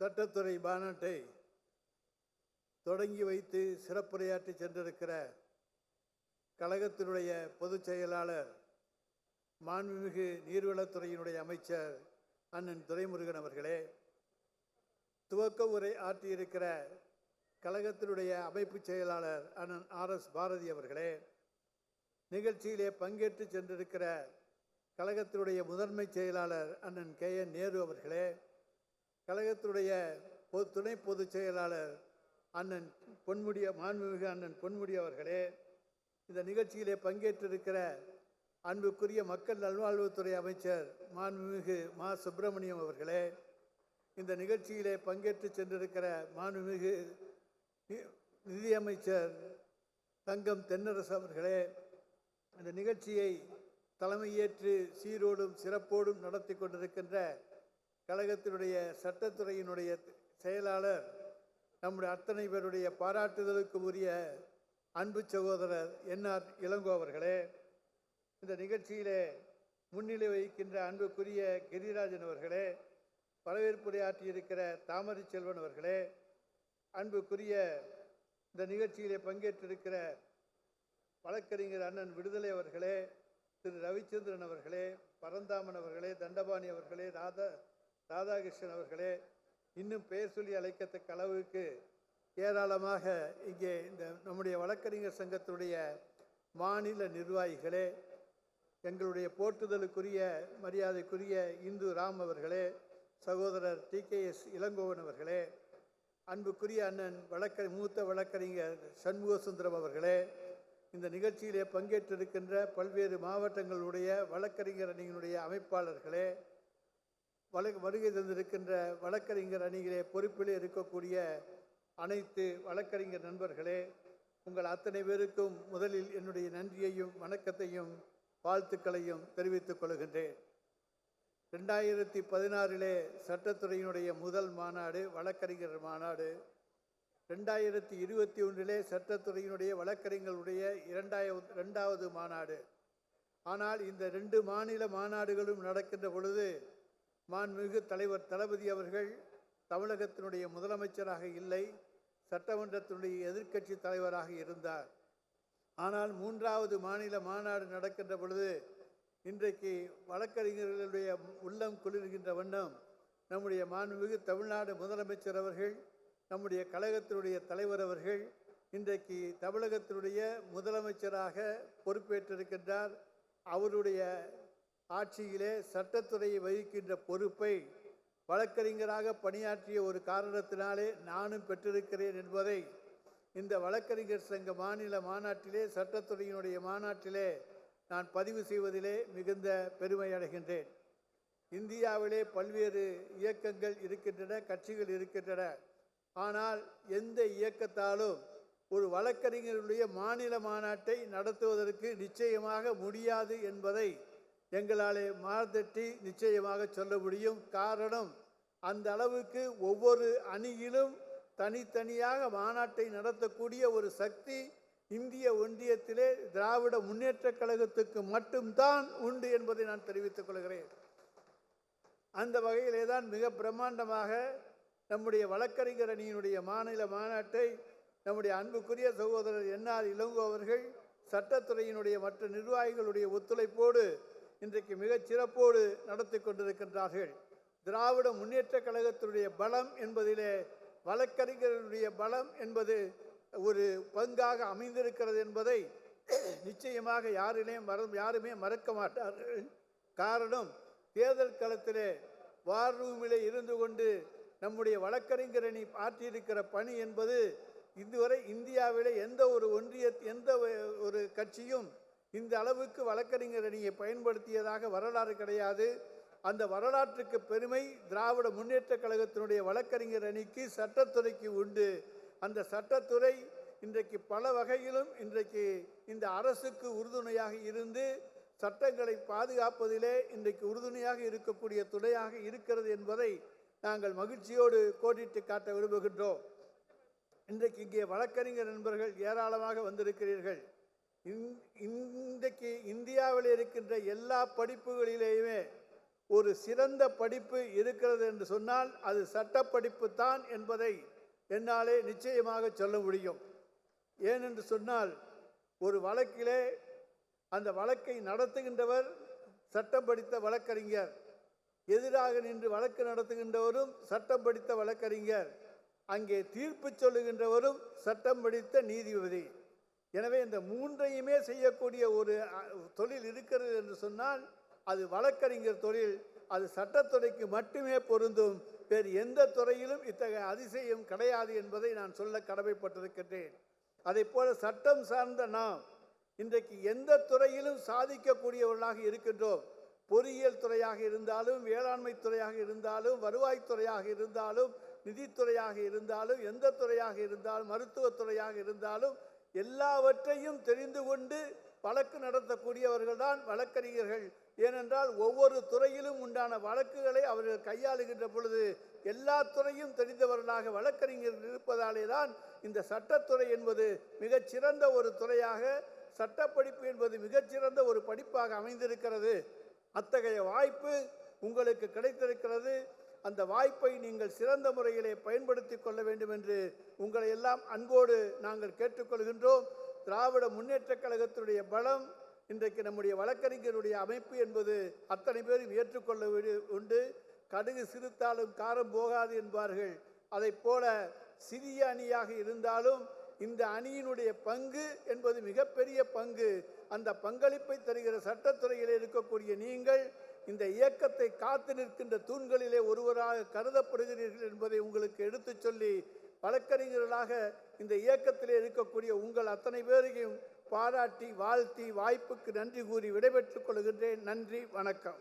சட்டத்துறை மாநாட்டை தொடங்கி வைத்து சிறப்புரையாற்றி சென்றிருக்கிற கழகத்தினுடைய பொதுச் செயலாளர் மாண்புமிகு நீர்வளத்துறையினுடைய அமைச்சர் அண்ணன் துரைமுருகன் அவர்களே துவக்க உரை ஆற்றியிருக்கிற கழகத்தினுடைய அமைப்பு செயலாளர் அண்ணன் ஆர் எஸ் பாரதி அவர்களே நிகழ்ச்சியிலே பங்கேற்று சென்றிருக்கிற கழகத்தினுடைய முதன்மை செயலாளர் அண்ணன் கே என் நேரு அவர்களே கழகத்துடைய பொது துணை பொதுச் செயலாளர் அண்ணன் பொன்முடி மாண்புமிகு அண்ணன் பொன்முடி அவர்களே இந்த நிகழ்ச்சியிலே பங்கேற்றிருக்கிற அன்புக்குரிய மக்கள் நல்வாழ்வுத்துறை அமைச்சர் மாண்புமிகு மா. சுப்பிரமணியம் அவர்களே இந்த நிகழ்ச்சியிலே பங்கேற்று சென்றிருக்கிற மாண்புமிகு நிதியமைச்சர் தங்கம் தென்னரசு அவர்களே இந்த நிகழ்ச்சியை தலைமையேற்று சீரோடும் சிறப்போடும் நடத்தி கொண்டிருக்கின்ற கழகத்தினுடைய சட்டத்துறையினுடைய செயலாளர் நம்முடைய அத்தனை பேருடைய பாராட்டுதலுக்கு உரிய அன்பு சகோதரர் என்ஆர் இளங்கோ அவர்களே இந்த நிகழ்ச்சியிலே முன்னிலை வகிக்கின்ற அன்புக்குரிய கிரிராஜன் அவர்களே வரவேற்புரையாற்றியிருக்கிற தாமரை செல்வன் அவர்களே அன்புக்குரிய இந்த நிகழ்ச்சியிலே பங்கேற்றிருக்கிற வழக்கறிஞர் அண்ணன் விடுதலை அவர்களே திரு ரவிச்சந்திரன் அவர்களே பரந்தாமன் அவர்களே தண்டபாணி அவர்களே ராதா ராதாகிருஷ்ணன் அவர்களே இன்னும் பெயர் சொல்லி அழைக்கத்தக்க அளவுக்கு ஏராளமாக இங்கே இந்த நம்முடைய வழக்கறிஞர் சங்கத்துடைய மாநில நிர்வாகிகளே எங்களுடைய போற்றுதலுக்குரிய மரியாதைக்குரிய இந்து ராம் அவர்களே சகோதரர் டி கே எஸ் இளங்கோவன் அவர்களே அன்புக்குரிய அண்ணன் வழக்க மூத்த வழக்கறிஞர் சண்முக சுந்தரம் அவர்களே இந்த நிகழ்ச்சியிலே பங்கேற்றிருக்கின்ற பல்வேறு மாவட்டங்களுடைய வழக்கறிஞர் அணியினுடைய அமைப்பாளர்களே வழ வருகை தந்திருக்கின்ற வழக்கறிஞர் அணியிலே பொறுப்பிலே இருக்கக்கூடிய அனைத்து வழக்கறிஞர் நண்பர்களே உங்கள் அத்தனை பேருக்கும் முதலில் என்னுடைய நன்றியையும் வணக்கத்தையும் வாழ்த்துக்களையும் தெரிவித்துக் கொள்கின்றேன். ரெண்டாயிரத்தி பதினாறிலே சட்டத்துறையினுடைய முதல் மாநாடு வழக்கறிஞர் மாநாடு. ரெண்டாயிரத்தி இருபத்தி ஒன்றிலே சட்டத்துறையினுடைய வழக்கறிஞர்களுடைய இரண்டாயிரம் ரெண்டாவது மாநாடு. ஆனால் இந்த ரெண்டு மாநில மாநாடுகளும் நடக்கின்ற பொழுது மாண்புமிகு தலைவர் தளபதி அவர்கள் தமிழகத்தினுடைய முதலமைச்சராக இல்லை சட்டமன்றத்தினுடைய எதிர்க்கட்சி தலைவராக இருந்தார். ஆனால் மூன்றாவது மாநில மாநாடு நடக்கின்ற பொழுது இன்றைக்கு வழக்கறிஞர்களுடைய உள்ளம் குளிர்கின்ற வண்ணம் நம்முடைய மாண்புமிகு தமிழ்நாடு முதலமைச்சர் அவர்கள் நம்முடைய கழகத்தினுடைய தலைவர் அவர்கள் இன்றைக்கு தமிழகத்தினுடைய முதலமைச்சராக பொறுப்பேற்றிருக்கின்றார். அவருடைய ஆட்சியிலே சட்டத்துறையை வகிக்கின்ற பொறுப்பை வழக்கறிஞராக பணியாற்றிய ஒரு காரணத்தினாலே நானும் பெற்றிருக்கிறேன் என்பதை இந்த வழக்கறிஞர் சங்க மாநில மாநாட்டிலே சட்டத்துறையினுடைய மாநாட்டிலே நான் பதிவு செய்வதிலே மிகுந்த பெருமை அடைகின்றேன். இந்தியாவிலே பல்வேறு இயக்கங்கள் இருக்கின்றன கட்சிகள் இருக்கின்றன. ஆனால் எந்த இயக்கத்தாலும் ஒரு வழக்கறிஞருடைய மாநில மாநாட்டை நடத்துவதற்கு நிச்சயமாக முடியாது என்பதை எங்களாலே மார்தட்டி நிச்சயமாக சொல்ல முடியும். காரணம் அந்த அளவுக்கு ஒவ்வொரு அணியிலும் தனித்தனியாக மாநாட்டை நடத்தக்கூடிய ஒரு சக்தி இந்திய ஒன்றியத்திலே திராவிட முன்னேற்றக் கழகத்துக்கு மட்டும்தான் உண்டு என்பதை நான் தெரிவித்துக் கொள்கிறேன். அந்த வகையிலே தான் மிக பிரம்மாண்டமாக நம்முடைய வழக்கறிஞர் அணியினுடைய மாநில மாநாட்டை நம்முடைய அன்புக்குரிய சகோதரர் என்ஆர் இளங்கோ அவர்கள் சட்டத்துறையினுடைய மற்ற நிர்வாகிகளுடைய ஒத்துழைப்போடு இன்றைக்கு மிகச் சிறப்போடு நடத்தி கொண்டிருக்கின்றார்கள். திராவிட முன்னேற்றக் கழகத்தினுடைய பலம் என்பதிலே வழக்கறிஞர்களுடைய பலம் என்பது ஒரு பங்காக அமைந்திருக்கிறது என்பதை நிச்சயமாக யாரிலையும் மற யாருமே மறக்க மாட்டார்கள். காரணம் தேர்தல் களத்திலே வார் ரூமிலே இருந்து கொண்டு நம்முடைய வழக்கறிஞரணி ஆற்றியிருக்கிற பணி என்பது இதுவரை இந்தியாவிலே எந்த ஒரு ஒன்றிய எந்த ஒரு கட்சியும் இந்த அளவுக்கு வழக்கறிஞர் அணியை பயன்படுத்தியதாக வரலாறு கிடையாது. அந்த வரலாற்றுக்கு பெருமை திராவிட முன்னேற்றக் கழகத்தினுடைய வழக்கறிஞர் அணிக்கு சட்டத்துறைக்கு உண்டு. அந்த சட்டத்துறை இன்றைக்கு பல வகையிலும் இன்றைக்கு இந்த அரசுக்கு உறுதுணையாக இருந்து சட்டங்களை பாதுகாப்பதிலே இன்றைக்கு உறுதுணையாக இருக்கக்கூடிய துணையாக இருக்கிறது என்பதை நாங்கள் மகிழ்ச்சியோடு கோடிட்டு காட்ட விரும்புகின்றோம். இன்றைக்கு இங்கே வழக்கறிஞர் நண்பர்கள் ஏராளமாக வந்திருக்கிறீர்கள். இன்றைக்கு இந்தியாவில் இருக்கின்ற எல்லா படிப்புகளிலேயுமே ஒரு சிறந்த படிப்பு இருக்கிறது என்று சொன்னால் அது சட்டப்படிப்பு தான் என்பதை என்னாலே நிச்சயமாக சொல்ல முடியும். ஏனென்று சொன்னால் ஒரு வழக்கிலே அந்த வழக்கை நடத்துகின்றவர் சட்டம் படித்த வழக்கறிஞர். எதிராக நின்று வழக்கு நடத்துகின்றவரும் சட்டம் படித்த வழக்கறிஞர். அங்கே தீர்ப்பு சொல்லுகின்றவரும் சட்டம் படித்த நீதிபதி. எனவே இந்த மூன்றையுமே செய்யக்கூடிய ஒரு தொழில் இருக்கிறது என்று சொன்னால் அது வழக்கறிஞர் தொழில் அது சட்டத்துறைக்கு மட்டுமே பொருந்தும். வேறு எந்த துறையிலும் இத்தகைய அதிசயம் கிடையாது என்பதை நான் சொல்ல கடமைப்பட்டிருக்கின்றேன். அதைப் போல சட்டம் சார்ந்த நாம் இன்றைக்கு எந்த துறையிலும் சாதிக்கக்கூடியவர்களாக இருக்கின்றோம். பொறியியல் துறையாக இருந்தாலும் வேளாண்மை துறையாக இருந்தாலும் வருவாய்த்துறையாக இருந்தாலும் நிதித்துறையாக இருந்தாலும் எந்த துறையாக இருந்தாலும் மருத்துவத்துறையாக இருந்தாலும் எல்லாவற்றையும் தெரிந்து கொண்டு வழக்கு நடத்தக்கூடியவர்கள் தான் வழக்கறிஞர்கள். ஏனென்றால் ஒவ்வொரு துறையிலும் உண்டான வழக்குகளை அவர்கள் கையாளுகின்ற பொழுது எல்லா துறையும் தெரிந்தவர்களாக வழக்கறிஞர்கள் இருப்பதாலே தான் இந்த சட்டத்துறை என்பது மிகச்சிறந்த ஒரு துறையாக சட்டப்படிப்பு என்பது மிகச்சிறந்த ஒரு படிப்பாக அமைந்திருக்கிறது. அத்தகைய வாய்ப்பு உங்களுக்கு கிடைத்திருக்கிறது. அந்த வாய்ப்பை நீங்கள் சிறந்த முறையிலே பயன்படுத்தி கொள்ள வேண்டும் என்று உங்களை எல்லாம் அன்போடு நாங்கள் கேட்டுக்கொள்கின்றோம். திராவிட முன்னேற்றக் கழகத்தினுடைய பலம் இன்றைக்கு நம்முடைய வழக்கறிஞருடைய அமைப்பு என்பது அத்தனை பேரும் ஏற்றுக்கொள்ள உண்டு. கடுகு சிறுத்தாலும் காரம் போகாது என்பார்கள். அதைப் போல சிறிய அணியாக இருந்தாலும் இந்த அணியினுடைய பங்கு என்பது மிகப்பெரிய பங்கு. அந்த பங்களிப்பை தருகிற சட்டத்துறையில் இருக்கக்கூடிய நீங்கள் இந்த இயக்கத்தை காத்து நிற்கின்ற தூண்களிலே ஒருவராக கருதப்படுகிறீர்கள் என்பதை உங்களுக்கு எடுத்துச் சொல்லி வழக்கறிஞர்களாக இந்த இயக்கத்திலே இருக்கக்கூடிய உங்கள் அத்தனை பேரையும் பாராட்டி வாழ்த்தி வாய்ப்புக்கு நன்றி கூறி விடைபெற்றுக் கொள்கின்றேன். நன்றி வணக்கம்.